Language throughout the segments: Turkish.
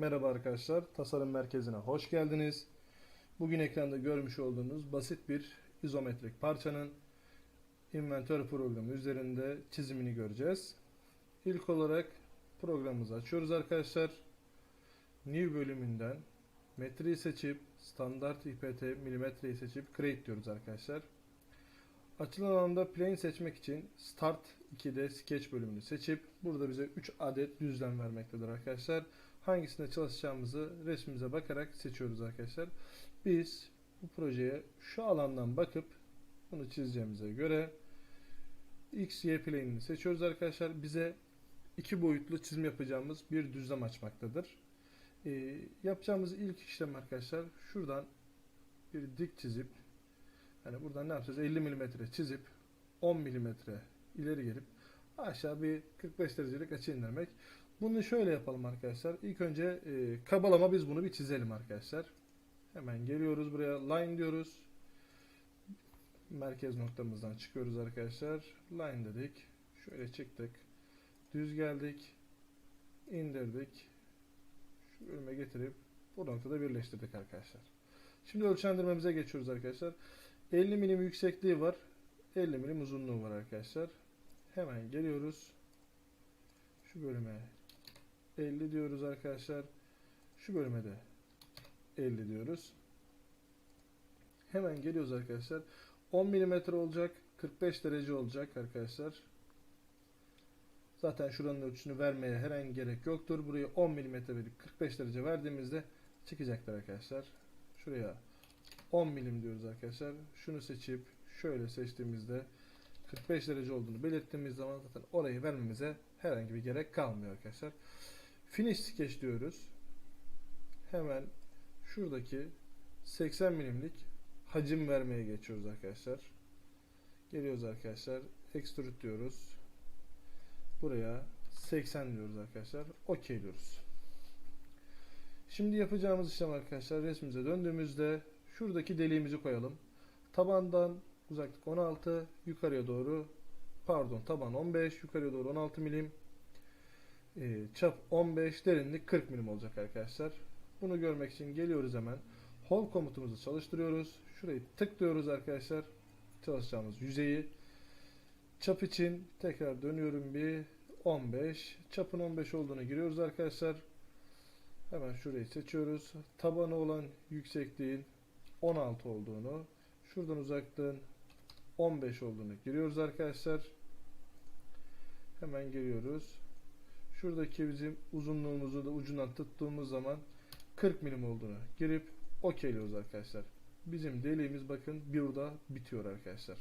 Merhaba arkadaşlar, Tasarım Merkezi'ne hoş geldiniz. Bugün ekranda görmüş olduğunuz basit bir izometrik parçanın inventör programı üzerinde çizimini göreceğiz. İlk olarak programımızı açıyoruz arkadaşlar. New bölümünden metreyi seçip standart IPT milimetreyi seçip create diyoruz arkadaşlar. Açılan alanda plane seçmek için Start 2'de Sketch bölümünü seçip burada bize 3 adet düzlem vermektedir arkadaşlar. Hangisinde çalışacağımızı resmimize bakarak seçiyoruz arkadaşlar. Biz bu projeye şu alandan bakıp bunu çizeceğimize göre X, Y plane'ini seçiyoruz arkadaşlar. Bize iki boyutlu çizim yapacağımız bir düzlem açmaktadır. Ee, yapacağımız ilk işlem arkadaşlar şuradan bir dik çizip yani buradan ne yapacağız? 50 mm çizip 10 mm ileri gelip aşağı bir 45 derecelik açı indirmek. Bunu şöyle yapalım arkadaşlar. İlk önce e, kabalama biz bunu bir çizelim arkadaşlar. Hemen geliyoruz buraya line diyoruz. Merkez noktamızdan çıkıyoruz arkadaşlar. Line dedik. Şöyle çıktık. Düz geldik. indirdik. Şu bölüme getirip bu noktada birleştirdik arkadaşlar. Şimdi ölçendirmemize geçiyoruz arkadaşlar. 50 milim yüksekliği var. 50 milim uzunluğu var arkadaşlar. Hemen geliyoruz. Şu bölüme 50 diyoruz arkadaşlar. Şu bölüme de 50 diyoruz. Hemen geliyoruz arkadaşlar. 10 mm olacak. 45 derece olacak arkadaşlar. Zaten şuranın ölçüsünü vermeye herhangi gerek yoktur. Buraya 10 mm verip 45 derece verdiğimizde çıkacaktır arkadaşlar. Şuraya 10 milim diyoruz arkadaşlar. Şunu seçip şöyle seçtiğimizde 45 derece olduğunu belirttiğimiz zaman zaten orayı vermemize herhangi bir gerek kalmıyor arkadaşlar. Finish sketch diyoruz. Hemen şuradaki 80 milimlik hacim vermeye geçiyoruz arkadaşlar. Geliyoruz arkadaşlar. Extrude diyoruz. Buraya 80 diyoruz arkadaşlar. OK diyoruz. Şimdi yapacağımız işlem arkadaşlar resmimize döndüğümüzde şuradaki deliğimizi koyalım. Tabandan uzaklık 16 yukarıya doğru pardon taban 15 yukarıya doğru 16 milim e, çap 15 derinlik 40 milim olacak arkadaşlar. Bunu görmek için geliyoruz hemen. Home komutumuzu çalıştırıyoruz. Şurayı tıklıyoruz arkadaşlar. Çalışacağımız yüzeyi. Çap için tekrar dönüyorum bir 15. Çapın 15 olduğunu giriyoruz arkadaşlar. Hemen şurayı seçiyoruz. Tabanı olan yüksekliğin 16 olduğunu, şuradan uzaklığın 15 olduğunu giriyoruz arkadaşlar. Hemen geliyoruz. Şuradaki bizim uzunluğumuzu da ucundan tuttuğumuz zaman 40 milim olduğunu girip okeyliyoruz arkadaşlar. Bizim deliğimiz bakın burada bitiyor arkadaşlar.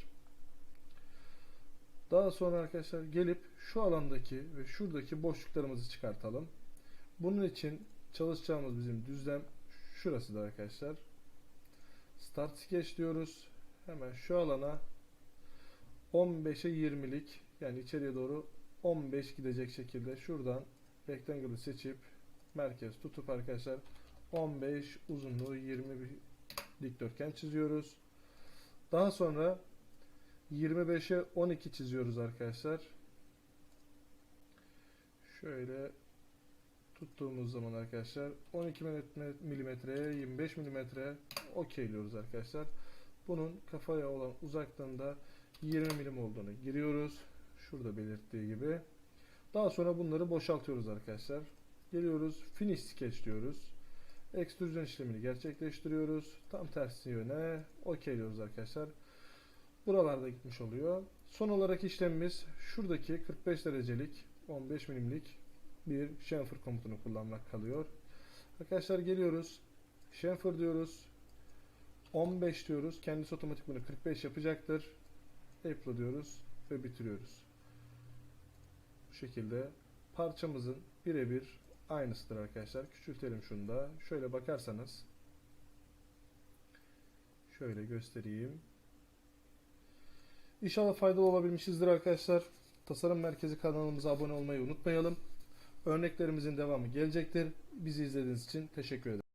Daha sonra arkadaşlar gelip şu alandaki ve şuradaki boşluklarımızı çıkartalım. Bunun için çalışacağımız bizim düzlem şurasıdır arkadaşlar. Start sketch diyoruz. Hemen şu alana 15'e 20'lik yani içeriye doğru 15 gidecek şekilde şuradan rectangle'ı seçip merkez tutup arkadaşlar 15 uzunluğu 20 bir dikdörtgen çiziyoruz. Daha sonra 25'e 12 çiziyoruz arkadaşlar. Şöyle tuttuğumuz zaman arkadaşlar 12 milimetreye 25 milimetre okeyliyoruz arkadaşlar. Bunun kafaya olan uzaklığında 20 milim olduğunu giriyoruz. Şurada belirttiği gibi. Daha sonra bunları boşaltıyoruz arkadaşlar. Geliyoruz finish sketch diyoruz. Ekstrüzyon işlemini gerçekleştiriyoruz. Tam tersi yöne okeyliyoruz arkadaşlar. Buralarda gitmiş oluyor. Son olarak işlemimiz şuradaki 45 derecelik 15 milimlik bir chamfer komutunu kullanmak kalıyor. Arkadaşlar geliyoruz. Chamfer diyoruz. 15 diyoruz. Kendisi otomatik bunu 45 yapacaktır. Apply diyoruz ve bitiriyoruz. Şekilde parçamızın birebir aynısıdır arkadaşlar. Küçültelim şunu da. Şöyle bakarsanız şöyle göstereyim. İnşallah faydalı olabilmişizdir arkadaşlar. Tasarım Merkezi kanalımıza abone olmayı unutmayalım. Örneklerimizin devamı gelecektir. Bizi izlediğiniz için teşekkür ederim.